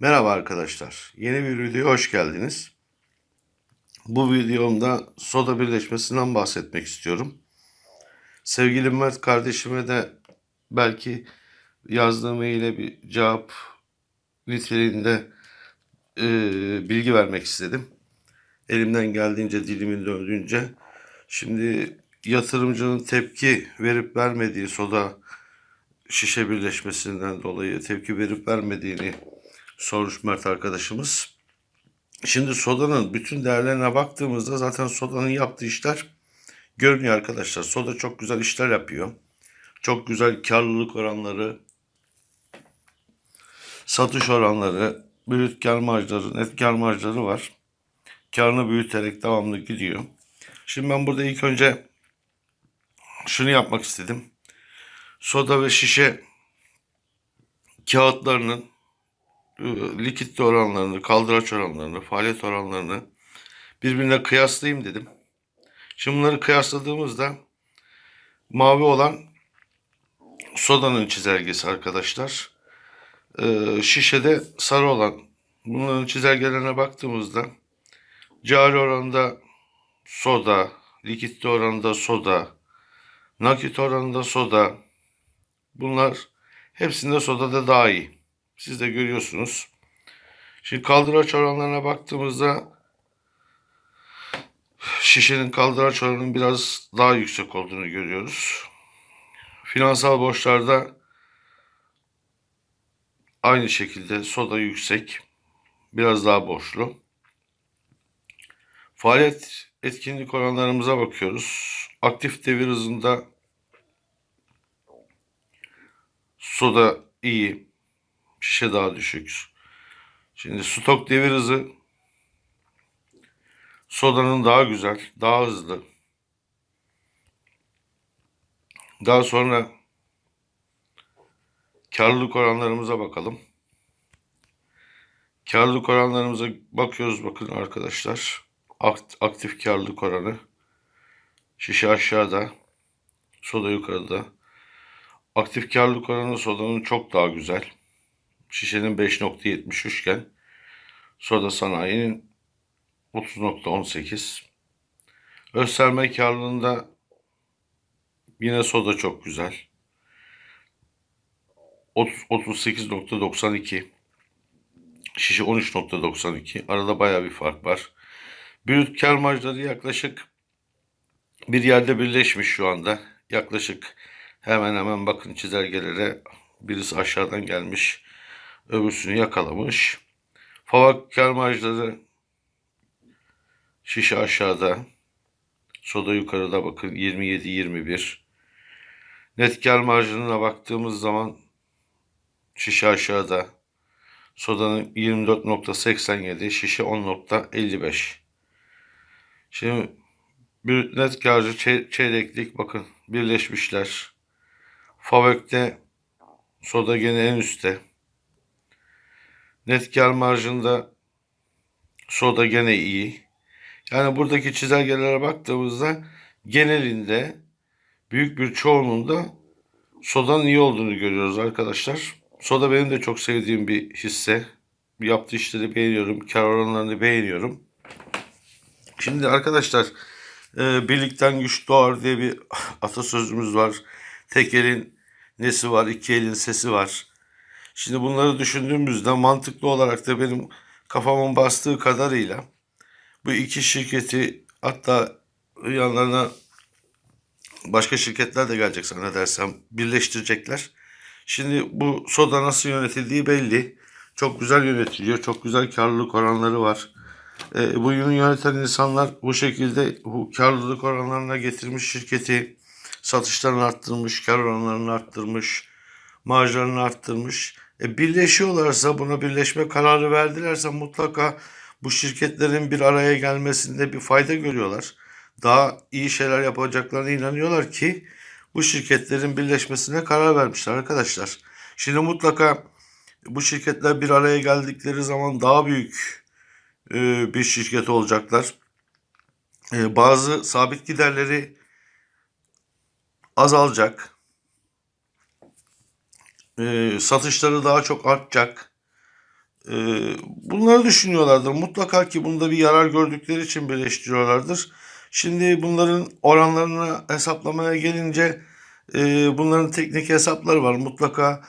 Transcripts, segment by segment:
Merhaba arkadaşlar. Yeni bir videoya hoş geldiniz. Bu videomda soda birleşmesinden bahsetmek istiyorum. Sevgili Mert kardeşime de belki yazdığım maile bir cevap niteliğinde e, bilgi vermek istedim. Elimden geldiğince, dilimin döndüğünce. Şimdi yatırımcının tepki verip vermediği soda şişe birleşmesinden dolayı tepki verip vermediğini sormuş Mert arkadaşımız. Şimdi sodanın bütün değerlerine baktığımızda zaten sodanın yaptığı işler görünüyor arkadaşlar. Soda çok güzel işler yapıyor. Çok güzel karlılık oranları, satış oranları, brüt kar marjları, net kar marjları var. Karını büyüterek devamlı gidiyor. Şimdi ben burada ilk önce şunu yapmak istedim. Soda ve şişe kağıtlarının e, likit oranlarını, kaldıraç oranlarını, faaliyet oranlarını birbirine kıyaslayayım dedim. Şimdi bunları kıyasladığımızda mavi olan sodanın çizelgesi arkadaşlar. Ee, şişede sarı olan bunların çizelgelerine baktığımızda cari oranında soda, likit oranında soda, nakit oranında soda bunlar hepsinde sodada daha iyi. Siz de görüyorsunuz. Şimdi kaldıraç oranlarına baktığımızda şişenin kaldıraç oranının biraz daha yüksek olduğunu görüyoruz. Finansal borçlarda aynı şekilde soda yüksek. Biraz daha borçlu. Faaliyet etkinlik oranlarımıza bakıyoruz. Aktif devir hızında soda iyi. Şişe daha düşük. Şimdi stok devir hızı sodanın daha güzel, daha hızlı. Daha sonra karlılık oranlarımıza bakalım. Karlılık oranlarımıza bakıyoruz bakın arkadaşlar. Akt- Aktif karlılık oranı. Şişe aşağıda, soda yukarıda. Aktif karlılık oranı sodanın çok daha güzel. Şişenin 5.73 iken soda sanayinin 30.18. Gösterme karlılığında yine soda çok güzel. 30 38.92. Şişe 13.92. Arada baya bir fark var. Brüt kar marjları yaklaşık bir yerde birleşmiş şu anda. Yaklaşık hemen hemen bakın çizelgelere birisi aşağıdan gelmiş. Öbürsünü yakalamış. Favak kar marjları şişe aşağıda. Soda yukarıda bakın 27-21. Net kar marjına baktığımız zaman şişe aşağıda. Sodanın 24.87, şişe 10.55. Şimdi bir net karcı çey- çeyreklik bakın birleşmişler. Favök'te soda gene en üstte. Net kar marjında soda gene iyi. Yani buradaki çizelgelere baktığımızda genelinde büyük bir çoğunluğunda sodanın iyi olduğunu görüyoruz arkadaşlar. Soda benim de çok sevdiğim bir hisse. Yaptığı işleri beğeniyorum. Kar oranlarını beğeniyorum. Şimdi arkadaşlar e, birlikten güç doğar diye bir atasözümüz var. Tek elin nesi var, iki elin sesi var. Şimdi bunları düşündüğümüzde mantıklı olarak da benim kafamın bastığı kadarıyla bu iki şirketi hatta yanlarına başka şirketler de gelecek zannedersem birleştirecekler. Şimdi bu soda nasıl yönetildiği belli. Çok güzel yönetiliyor. Çok güzel karlılık oranları var. E, bu ürünü yöneten insanlar bu şekilde bu karlılık oranlarına getirmiş şirketi satışlarını arttırmış, kar oranlarını arttırmış, marjlarını arttırmış. E, birleşiyorlarsa buna birleşme kararı verdilerse mutlaka bu şirketlerin bir araya gelmesinde bir fayda görüyorlar. Daha iyi şeyler yapacaklarına inanıyorlar ki bu şirketlerin birleşmesine karar vermişler arkadaşlar. Şimdi mutlaka bu şirketler bir araya geldikleri zaman daha büyük e, bir şirket olacaklar. E, bazı sabit giderleri azalacak. E, satışları daha çok artacak. E, bunları düşünüyorlardır. Mutlaka ki bunda bir yarar gördükleri için birleştiriyorlardır. Şimdi bunların oranlarını hesaplamaya gelince e, bunların teknik hesapları var. Mutlaka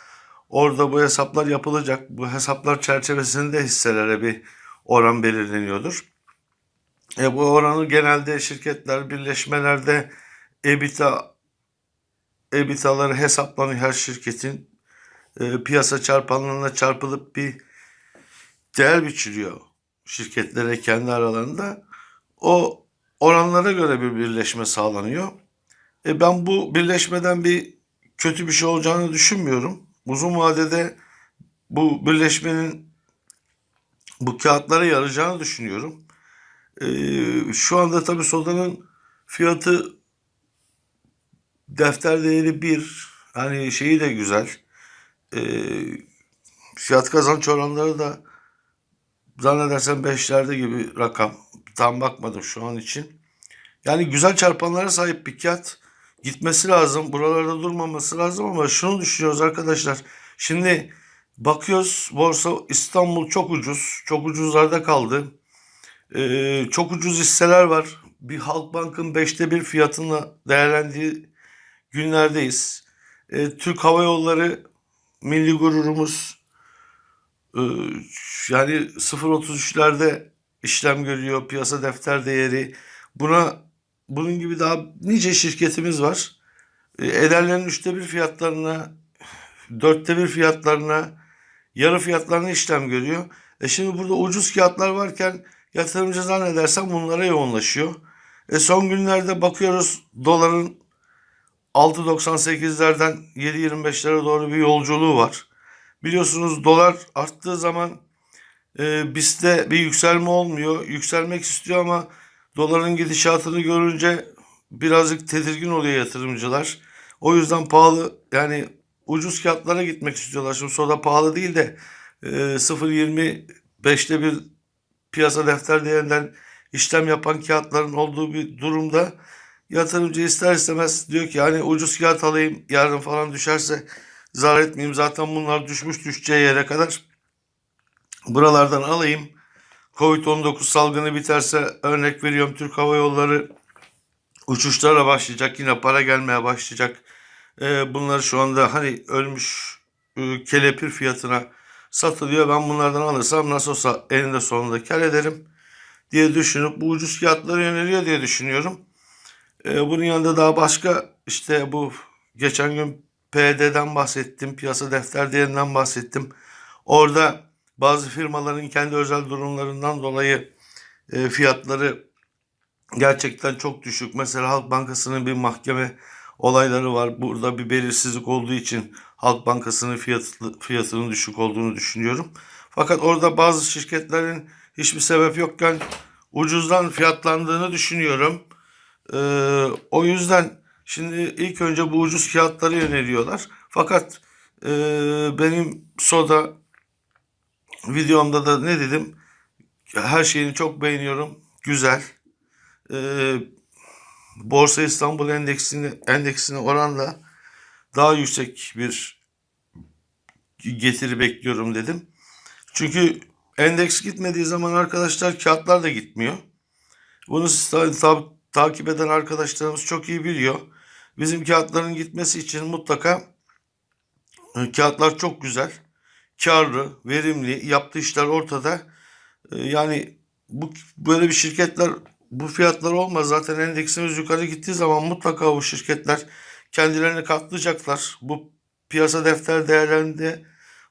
orada bu hesaplar yapılacak. Bu hesaplar çerçevesinde hisselere bir oran belirleniyordur. E, bu oranı genelde şirketler, birleşmelerde EBITDA EBITDA'ları hesaplanıyor her şirketin. E, piyasa çarpanlarına çarpılıp bir değer biçiliyor şirketlere kendi aralarında. O oranlara göre bir birleşme sağlanıyor. E, ben bu birleşmeden bir kötü bir şey olacağını düşünmüyorum. Uzun vadede bu birleşmenin bu kağıtlara yarayacağını düşünüyorum. Ee, şu anda tabii sodanın fiyatı defter değeri 1. Hani şeyi de güzel. Ee, fiyat kazanç oranları da zannedersem 5'lerde gibi rakam. Tam bakmadım şu an için. Yani güzel çarpanlara sahip bir kağıt gitmesi lazım. Buralarda durmaması lazım ama şunu düşünüyoruz arkadaşlar. Şimdi bakıyoruz borsa İstanbul çok ucuz. Çok ucuzlarda kaldı. Ee, çok ucuz hisseler var. Bir Halkbank'ın beşte bir fiyatına değerlendiği günlerdeyiz. Ee, Türk Hava Yolları milli gururumuz ee, yani 0.33'lerde işlem görüyor piyasa defter değeri. Buna bunun gibi daha nice şirketimiz var. Ee, ederlerin üçte bir fiyatlarına, dörtte bir fiyatlarına, yarı fiyatlarına işlem görüyor. E şimdi burada ucuz kağıtlar varken Yatırımcı zannedersem bunlara yoğunlaşıyor. E son günlerde bakıyoruz doların 6.98'lerden 7.25'lere doğru bir yolculuğu var. Biliyorsunuz dolar arttığı zaman e, bizde bir yükselme olmuyor. Yükselmek istiyor ama doların gidişatını görünce birazcık tedirgin oluyor yatırımcılar. O yüzden pahalı yani ucuz kağıtlara gitmek istiyorlar. Şimdi soda pahalı değil de e, 0.25'te bir piyasa defter değerinden işlem yapan kağıtların olduğu bir durumda yatırımcı ister istemez diyor ki hani ucuz kağıt alayım yarın falan düşerse zarar etmeyeyim zaten bunlar düşmüş düşeceği yere kadar buralardan alayım. Covid-19 salgını biterse örnek veriyorum Türk Hava Yolları uçuşlara başlayacak yine para gelmeye başlayacak. Ee, bunları şu anda hani ölmüş e, kelepir fiyatına satılıyor. Ben bunlardan alırsam nasıl olsa eninde sonunda kar ederim diye düşünüp bu ucuz fiyatlara yöneliyor diye düşünüyorum. Ee, bunun yanında daha başka işte bu geçen gün PD'den bahsettim. Piyasa defter değerinden bahsettim. Orada bazı firmaların kendi özel durumlarından dolayı e, fiyatları gerçekten çok düşük. Mesela Halk Bankası'nın bir mahkeme olayları var. Burada bir belirsizlik olduğu için Halk Bankası'nın fiyatı, fiyatının düşük olduğunu düşünüyorum. Fakat orada bazı şirketlerin hiçbir sebep yokken ucuzdan fiyatlandığını düşünüyorum. Ee, o yüzden şimdi ilk önce bu ucuz fiyatları yöneliyorlar. Fakat e, benim soda videomda da ne dedim? Her şeyini çok beğeniyorum. Güzel. Ee, Borsa İstanbul endeksini endeksine oranla daha yüksek bir getiri bekliyorum dedim. Çünkü endeks gitmediği zaman arkadaşlar kağıtlar da gitmiyor. Bunu siz ta- ta- takip eden arkadaşlarımız çok iyi biliyor. Bizim kağıtların gitmesi için mutlaka e, kağıtlar çok güzel, karlı, verimli, yaptığı işler ortada. E, yani bu böyle bir şirketler bu fiyatlar olmaz. Zaten endeksimiz yukarı gittiği zaman mutlaka bu şirketler kendilerini katlayacaklar. Bu piyasa defter değerlerinde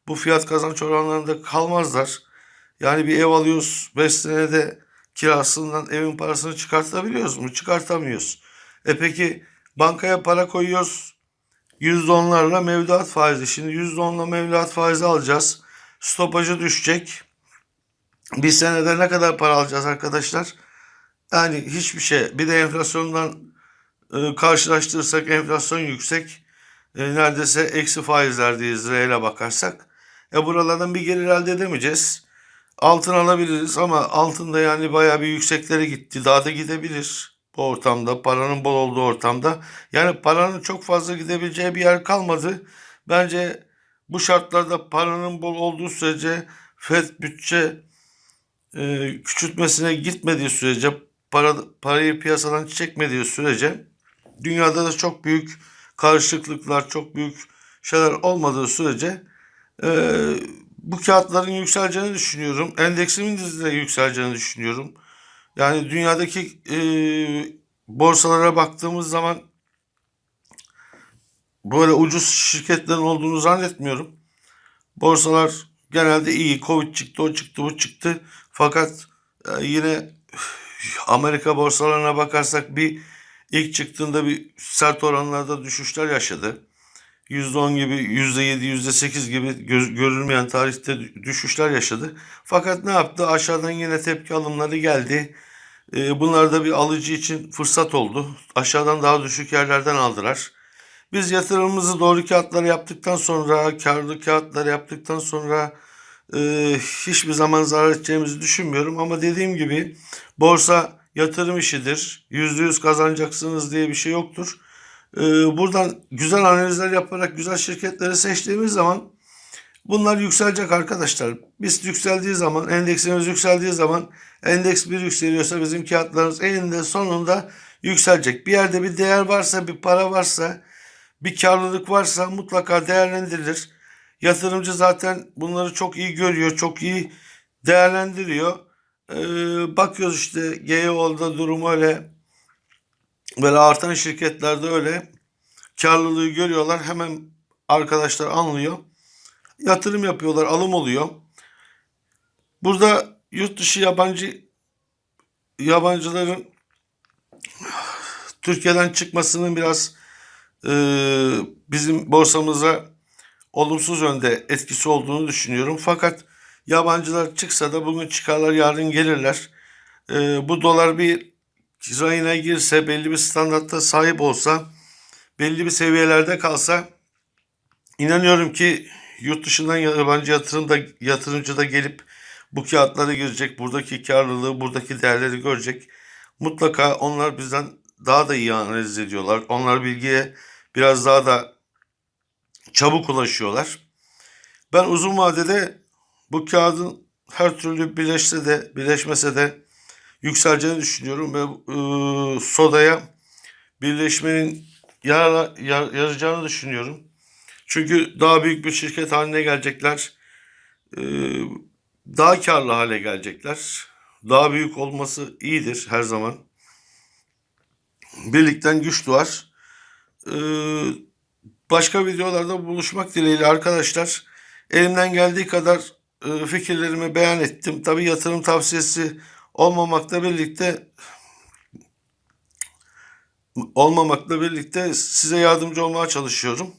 bu fiyat kazanç oranlarında kalmazlar. Yani bir ev alıyoruz 5 senede kirasından evin parasını çıkartabiliyoruz mu? Çıkartamıyoruz. E peki bankaya para koyuyoruz. %10'larla mevduat faizi. Şimdi %10'la mevduat faizi alacağız. Stopajı düşecek. Bir senede ne kadar para alacağız arkadaşlar? Yani hiçbir şey. Bir de enflasyondan e, karşılaştırırsak enflasyon yüksek. E, neredeyse eksi faizlerdeyiz reyle bakarsak. E buralardan bir gelir elde edemeyeceğiz. Altın alabiliriz ama altın da yani bayağı bir yükseklere gitti. Daha da gidebilir bu ortamda. Paranın bol olduğu ortamda. Yani paranın çok fazla gidebileceği bir yer kalmadı. Bence bu şartlarda paranın bol olduğu sürece FED bütçe e, küçültmesine gitmediği sürece para, parayı piyasadan çekmediği sürece dünyada da çok büyük karışıklıklar, çok büyük şeyler olmadığı sürece e, bu kağıtların yükseleceğini düşünüyorum. Endeksimin de yükseleceğini düşünüyorum. Yani dünyadaki e, borsalara baktığımız zaman böyle ucuz şirketlerin olduğunu zannetmiyorum. Borsalar genelde iyi. Covid çıktı, o çıktı, bu çıktı. Fakat e, yine Amerika borsalarına bakarsak bir ilk çıktığında bir sert oranlarda düşüşler yaşadı. %10 gibi, %7, %8 gibi göz, görülmeyen tarihte düşüşler yaşadı. Fakat ne yaptı? Aşağıdan yine tepki alımları geldi. E, bunlar da bir alıcı için fırsat oldu. Aşağıdan daha düşük yerlerden aldılar. Biz yatırımımızı doğru kağıtları yaptıktan sonra, karlı kağıtları yaptıktan sonra e, hiçbir zaman zarar edeceğimizi düşünmüyorum. Ama dediğim gibi borsa yatırım işidir. Yüzde yüz kazanacaksınız diye bir şey yoktur. E, buradan güzel analizler yaparak güzel şirketleri seçtiğimiz zaman bunlar yükselecek arkadaşlar. Biz yükseldiği zaman, endeksimiz yükseldiği zaman endeks bir yükseliyorsa bizim kağıtlarımız eninde sonunda yükselecek. Bir yerde bir değer varsa, bir para varsa, bir karlılık varsa mutlaka değerlendirilir. Yatırımcı zaten bunları çok iyi görüyor, çok iyi değerlendiriyor. Ee, bakıyoruz işte GEO'da durum öyle. Böyle artan şirketlerde öyle. Karlılığı görüyorlar. Hemen arkadaşlar anlıyor. Yatırım yapıyorlar, alım oluyor. Burada yurt dışı yabancı yabancıların Türkiye'den çıkmasının biraz e, bizim borsamıza olumsuz yönde etkisi olduğunu düşünüyorum. Fakat yabancılar çıksa da bugün çıkarlar yarın gelirler. E, bu dolar bir rayına girse belli bir standartta sahip olsa belli bir seviyelerde kalsa inanıyorum ki yurt dışından yabancı yatırım da, yatırımcı da gelip bu kağıtlara girecek. Buradaki karlılığı, buradaki değerleri görecek. Mutlaka onlar bizden daha da iyi analiz ediyorlar. Onlar bilgiye biraz daha da çabuk ulaşıyorlar. Ben uzun vadede bu kağıdın her türlü birleşse de birleşmese de yükseleceğini düşünüyorum ve e, sodaya birleşmenin yarar, yar, yarayacağını düşünüyorum. Çünkü daha büyük bir şirket haline gelecekler. E, daha karlı hale gelecekler. Daha büyük olması iyidir her zaman. Birlikten güç doğar. Ee, başka videolarda buluşmak dileğiyle arkadaşlar. Elimden geldiği kadar e, fikirlerimi beyan ettim. Tabii yatırım tavsiyesi olmamakla birlikte olmamakla birlikte size yardımcı olmaya çalışıyorum.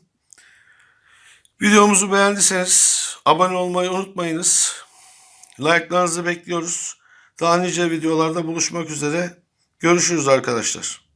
Videomuzu beğendiyseniz abone olmayı unutmayınız. Like'larınızı bekliyoruz. Daha nice videolarda buluşmak üzere. Görüşürüz arkadaşlar.